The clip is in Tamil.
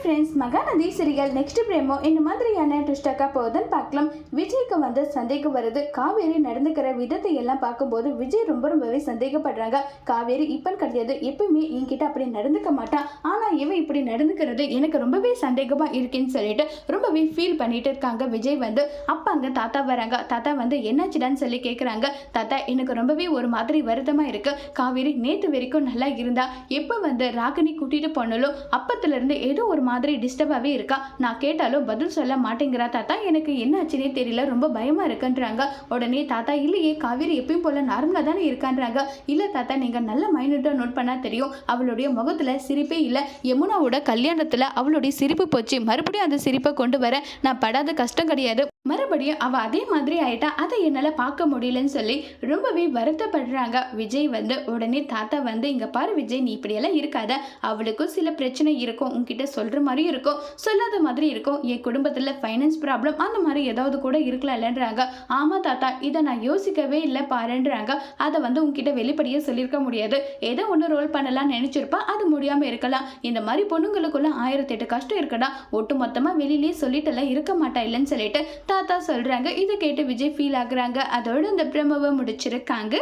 Friends Mahanadi serial next promo இந்த மாதிரியான ட்விஸ்டாக்கா போகுதுன்னு பார்க்கலாம். விஜய்க்கு வந்து சந்தேகம் வருது. காவேரி நடந்துக்கிற விதத்தை எல்லாம் பார்க்கும்போது விஜய் ரொம்ப ரொம்பவே சந்தேகப்படுறாங்க. காவேரி இப்பன்னு கிடையாது. எப்பயுமே என்கிட்ட அப்படி நடந்துக்க மாட்டான் ஆனால் இவன் இப்படி நடந்துக்கிறது எனக்கு ரொம்பவே சந்தேகமாக இருக்குன்னு சொல்லிட்டு ரொம்பவே ஃபீல் பண்ணிட்டு இருக்காங்க. விஜய் வந்து அப்போ அங்கே தாத்தா வராங்க. தாத்தா வந்து என்னாச்சுடான்னு சொல்லி கேட்குறாங்க தாத்தா எனக்கு ரொம்பவே ஒரு மாதிரி வருத்தமாக இருக்கு. காவேரி நேற்று வரைக்கும் நல்லா இருந்தா. எப்போ வந்து ராகினி கூட்டிட்டு போனாலும் அப்பத்துலேருந்து ஏதோ ஒரு மாதிரி டிஸ்டர்பாகவே இருக்கா? நான் கேட்டாலும் பதில் சொல்ல மாட்டேங்கிறா தாத்தா. எனக்கு என்ன ஆச்சுன்னே தெரியல. ரொம்ப பயமாக இருக்குன்றாங்க. உடனே தாத்தா இல்லையே காவேரி எப்பயும் போல் நார்மலாக தானே இருக்கான்றாங்க. இல்லை தாத்தா நீங்கள் நல்ல மைனூட்டாக நோட் பண்ணால் தெரியும். அவளுடைய முகத்தில் சிரிப்பே இல்லை. யமுனாவோட கல்யாணத்தில் அவளுடைய சிரிப்பு போச்சு. மறுபடியும் அந்த சிரிப்பை கொண்டு வர நான் படாத கஷ்டம் கிடையாது. மறுபடியும் அவள் அதே மாதிரி ஆயிட்டா. அதை என்னால் பார்க்க முடியலன்னு சொல்லி ரொம்பவே வருத்தப்படுறாங்க. விஜய் வந்து உடனே தாத்தா வந்து இங்கே பாரு விஜய் நீ இப்படியெல்லாம் இருக்காத. அவளுக்கும் சில பிரச்சனை இருக்கும். உங்ககிட்ட சொல்கிற மாதிரி இருக்கும் சொல்லாத மாதிரி இருக்கும் என் குடும்பத்தில் ஃபைனான்ஸ் ப்ராப்ளம் அந்த மாதிரி ஏதாவது கூட இருக்கலாம் இல்லைன்றாங்க. ஆமாம் தாத்தா இதை நான் யோசிக்கவே இல்லை பாருன்றாங்க. அதை வந்து உங்ககிட்ட வெளிப்படையே சொல்லியிருக்க முடியாது. ஏதோ ஒன்று ரோல் பண்ணலாம்னு நினச்சிருப்பா அது முடியாமல் இருக்கலாம். இந்த மாதிரி பொண்ணுங்களுக்குள்ள ஆயிரத்தி எட்டு கஷ்டம் இருக்கடா. ஒட்டு மொத்தமாக வெளியிலேயே சொல்லிட்டெல்லாம் இருக்க மாட்டா இல்லைன்னு சொல்லிட்டு தாத்தா சொல்கிறாங்க இதை கேட்டு விஜய் ஃபீல் ஆகுறாங்க. அதோட இந்த பிரமவை முடிச்சிருக்காங்க.